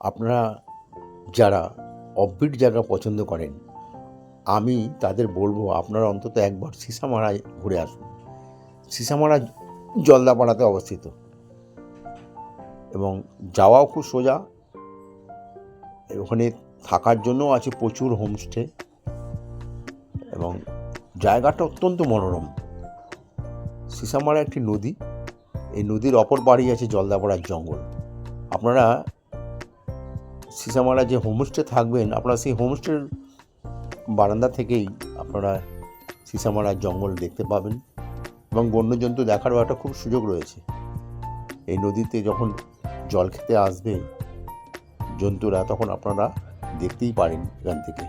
আপনারা যারা অফবিট জায়গা পছন্দ করেন, আমি তাদের বলব আপনারা অন্তত একবার সিসামারায় ঘুরে আসুন। সিসামারা জলদাপাড়াতে অবস্থিত। এবং যাওয়াও খুব সোজা। ওখানে থাকার জন্যও আছে প্রচুর হোমস্টে এবং জায়গাটা অত্যন্ত মনোরম। সিসামারা একটি নদী। এই নদীর অপর পাড়ি আছে জলদাপাড়ার জঙ্গল। আপনারা সিসামারা যে হোমস্টে থাকবেন, আপনারা সেই হোমস্টের বারান্দা থেকেই আপনারা সিসামারার জঙ্গল দেখতে পাবেন এবং বন্যজন্তু দেখারও একটা খুব সুযোগ রয়েছে। এই নদীতে যখন জল খেতে আসবে, জন্তুরা তখন আপনারা দেখতেই পারেন এখান থেকে।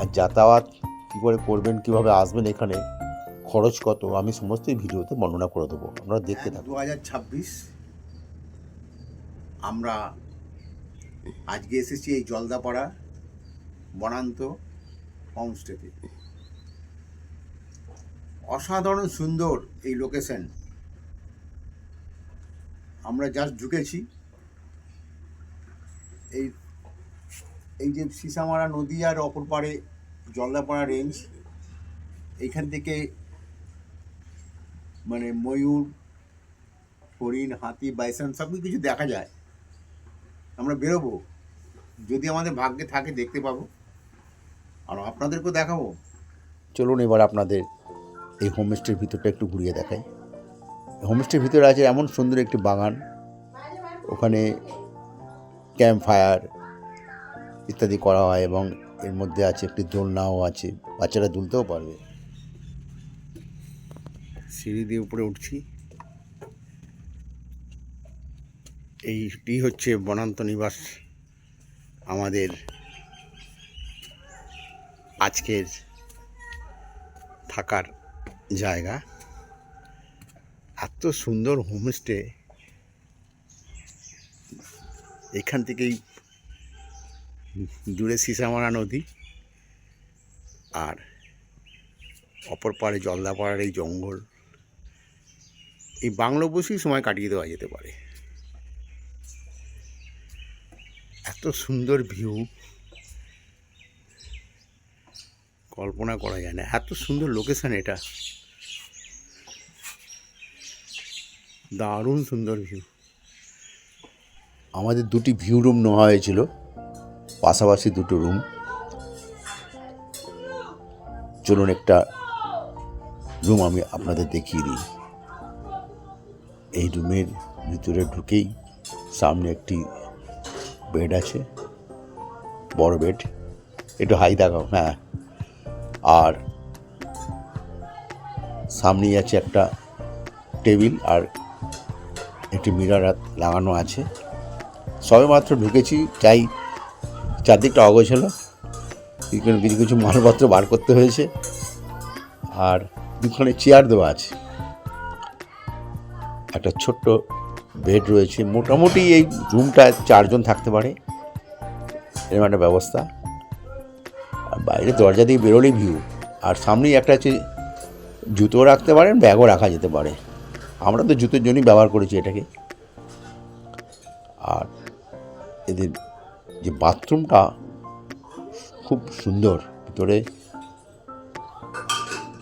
আর যাতায়াত কী করে করবেন, কীভাবে আসবেন এখানে, খরচ কত, আমি সমস্ত ভিডিওতে বর্ণনা করে দেবো। আপনারা দেখতে থাকুন। দু হাজার ছাব্বিশ আমরা আজকে এসেছি এই জলদাপাড়া বনান্ত হোমস্টেতে। অসাধারণ সুন্দর এই লোকেশন। আমরা জাস্ট ঢুকেছি। এই এই যে সিসামারা নদী আর অপর পাড়ে জলদাপাড়া রেঞ্জ এইখান থেকে মানে ময়ূর, হরিণ, হাতি, বাইসন সব কিছু দেখা যায়। আমরা বেরোবো। যদি আমাদের ভাগ্যে থাকে দেখতে পাবো। আর আপনাদেরকেও দেখাবো। চলুন এবার আপনাদের এই হোমস্টের ভিতরটা একটু ঘুরিয়ে দেখাই। হোমস্টের ভিতরে আছে এমন সুন্দর একটি বাগান। ওখানে ক্যাম্প ফায়ার ইত্যাদি করা হয় এবং এর মধ্যে আছে একটি দোলনাও আছে। বাচ্চারা দুলতেও পারবে। সিঁড়ি দিয়ে উপরে উঠছি। এইটি হচ্ছে বনান্ত নিবাস আমাদের আজকের থাকার জায়গা। এত সুন্দর হোমস্টে এখান থেকেই দূরে সিসামারা নদী আর অপর পাড়ে জলদাপাড়ার এই জঙ্গল। এই বাংলো বসেই সময় কাটিয়ে দেওয়া যেতে পারে। এত সুন্দর ভিউ। কল্পনা করা যায় না। এত সুন্দর লোকেশন এটা। দারুণ সুন্দর ভিউ। আমাদের দুটি ভিউ রুম নেওয়া হয়েছিল। পাশাপাশি দুটো রুম। চলুন একটা রুম আমি আপনাদের দেখিয়ে দিই। এই রুমের ভিতরে ঢুকেই সামনে একটি বেড আছে, বড় বেড একটু হাই দেখাও হ্যাঁ। আর সামনেই আছে একটা টেবিল আর একটি মিরার লাগানো আছে। সবে মাত্র ঢুকেছি চাই চারদিকটা অগোছালো, কিছু কিছু মালপত্র বার করতে হয়েছে। আর দুখানে চেয়ার দেওয়া আছে। একটা ছোট্ট বেড রয়েছে। মোটামুটি এই রুমটায় চারজন থাকতে পারে। এরকম একটা ব্যবস্থা। আর বাইরে দরজা দিয়ে বেরোলেই ভিউ। আর সামনেই একটা আছে, জুতো রাখতে পারেন, ব্যাগও রাখা যেতে পারে। আমরা তো জুতোর জন্যই ব্যবহার করেছি এটাকে। আর এদের যে বাথরুমটা খুব সুন্দর। ভিতরে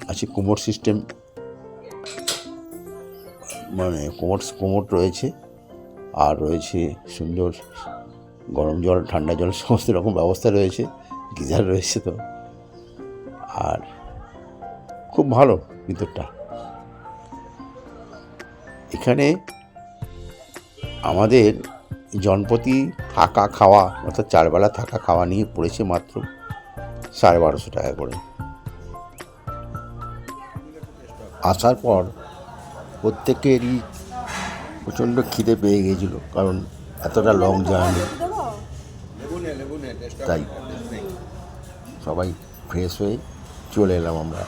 আছে কোমর সিস্টেম। মানে কোমর কোমর রয়েছে আর রয়েছে সুন্দর গরম জল, ঠান্ডা জল, সমস্ত রকম ব্যবস্থা রয়েছে, গিজার রয়েছে তো। আর খুব ভালো ভিতরটা এখানে আমাদের জনপ্রতি থাকা খাওয়া, অর্থাৎ চারবেলা থাকা খাওয়া নিয়ে পড়েছে মাত্র সাড়ে বারোশো টাকা করে। আসার পর প্রত্যেকেরই প্রচণ্ড খিদে পেয়ে গিয়েছিল কারণ এতটা লং জার্নি তাই সবাই ফ্রেশ হয়ে চলে এলাম আমরা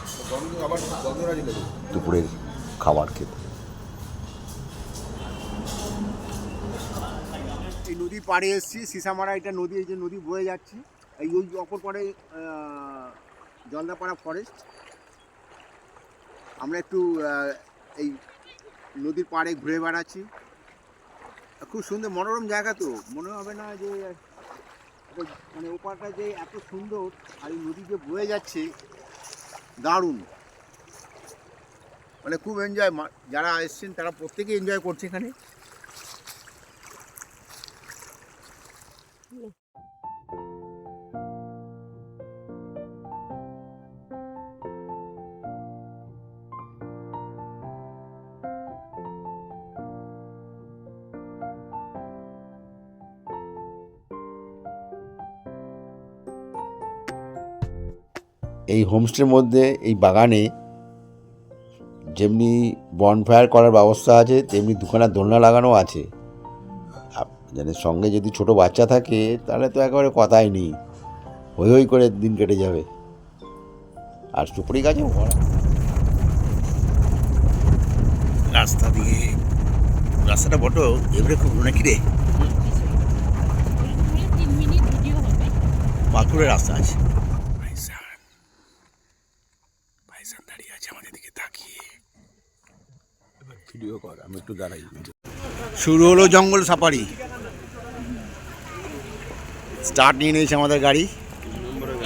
দুপুরের খাবার খেতে। এই নদীর পাড়ে এসেছি সিসামারা এটা নদী এই যে নদী বয়ে যাচ্ছে। এই ওই অপর আহ, জলদাপাড়া ফরেস্ট আমরা একটু এই নদীর পাড়ে ঘুরে বেড়াচ্ছি। খুব সুন্দর মনোরম জায়গা তো। মনে হবে না যে মানে ওপারটা যে এত সুন্দর আর এই নদী যে বয়ে যাচ্ছে, দারুণ। মানে খুব এনজয় যারা এসছেন তারা প্রত্যেকে এনজয় করছে এখানে। এই হোমস্টের মধ্যে এই বাগানে যেমনি বনফায়ার করার ব্যবস্থা আছে তেমনি দুখানা দোলনা লাগানো আছে। মানে সঙ্গে যদি ছোট বাচ্চা থাকে তাহলে তো একেবারে কথাই নেই। হই হই করে দিন কেটে যাবে। আর সুপারি গাছেও ভরা। রাস্তা দিয়ে রাস্তাটা বড় এবারে খুব নাকি রে? তিন মিনিট ভিডিও হবে। পাথরের রাস্তা আছে। দাঁড়িয়ে আছে আমাদের দিকে তাকিয়ে। ভিডিও কর আমি একটু দাঁড়াই। শুরু হলো জঙ্গল সাফারি। স্টার্ট নিয়ে নিয়েছে আমাদের গাড়ি।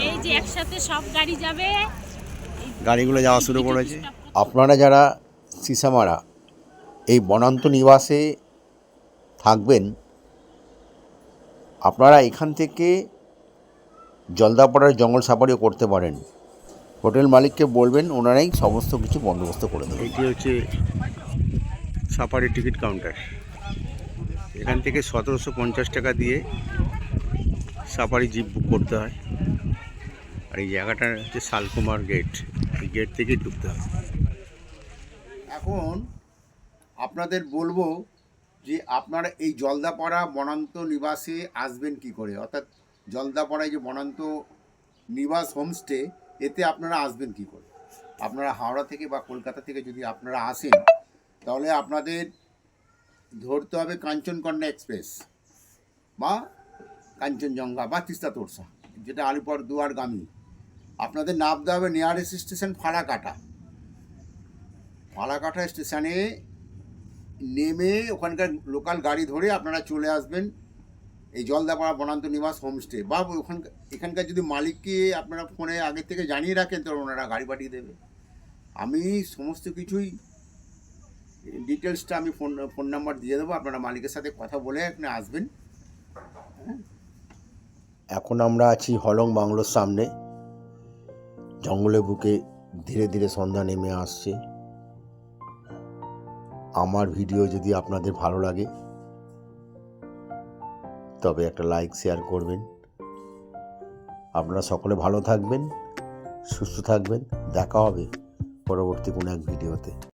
এই যে একসাথে সব গাড়ি যাবে। গাড়িগুলো যাওয়া শুরু করেছে। আপনারা যারা সিসামারা এই বনান্ত নিবাসে থাকবেন আপনারা এখান থেকে জলদাপাড়ার জঙ্গল সাফারিও করতে পারেন। হোটেল মালিককে বলবেন ওনারাই সমস্ত কিছু বন্দোবস্ত করে দেবেন এটি হচ্ছে সাফারি টিকিট কাউন্টার। এখান থেকে সতেরোশো পঞ্চাশ টাকা দিয়ে সাফারি জিপ বুক করতে হয়। আর এই জায়গাটা হচ্ছে শালকুমার গেট। এই গেট থেকেই ঢুকতে হয়। এখন আপনাদের বলব যে আপনারা এই জলদাপাড়া বনান্ত নিবাসে আসবেন কি করে? অর্থাৎ জলদাপাড়ায় যে বনান্ত নিবাস হোমস্টে এতে আপনারা আসবেন কি করে? আপনারা হাওড়া থেকে বা কলকাতা থেকে যদি আপনারা আসেন, তাহলে আপনাদের ধরতে হবে কাঞ্চনকন্যা এক্সপ্রেস বা কাঞ্চনজঙ্ঘা বা তিস্তা তোরসা যেটা আলিপুর দুয়ারগামী। আপনাদের নামতে হবে নিয়ারেস্ট স্টেশন ফালাকাটা। ফালাকাটা স্টেশনে নেমে ওখানকার লোকাল গাড়ি ধরে আপনারা চলে আসবেন। এই জলদাপাড়া বনান্ত নিবাস হোমস্টে বা ওখানকার এখানকার যদি মালিককে আপনারা ফোনে আগে থেকে জানিয়ে রাখেন তো ওনারা গাড়ি পাঠিয়ে দেবে। আমি সমস্ত কিছুই ডিটেলসটা আমি ফোন ফোন নাম্বার দিয়ে দেবো, আপনারা মালিকের সাথে কথা বলে এখানে আসবেন। এখন আমরা আছি হলং বাংলোর সামনে। জঙ্গলের বুকে ধীরে ধীরে সন্ধ্যা নেমে আসছে। আমার ভিডিও যদি আপনাদের ভালো লাগে তবে একটা লাইক শেয়ার করবেন। আপনারা সকলে ভালো থাকবেন, সুস্থ থাকবেন। দেখা হবে পরবর্তী কোনো এক ভিডিওতে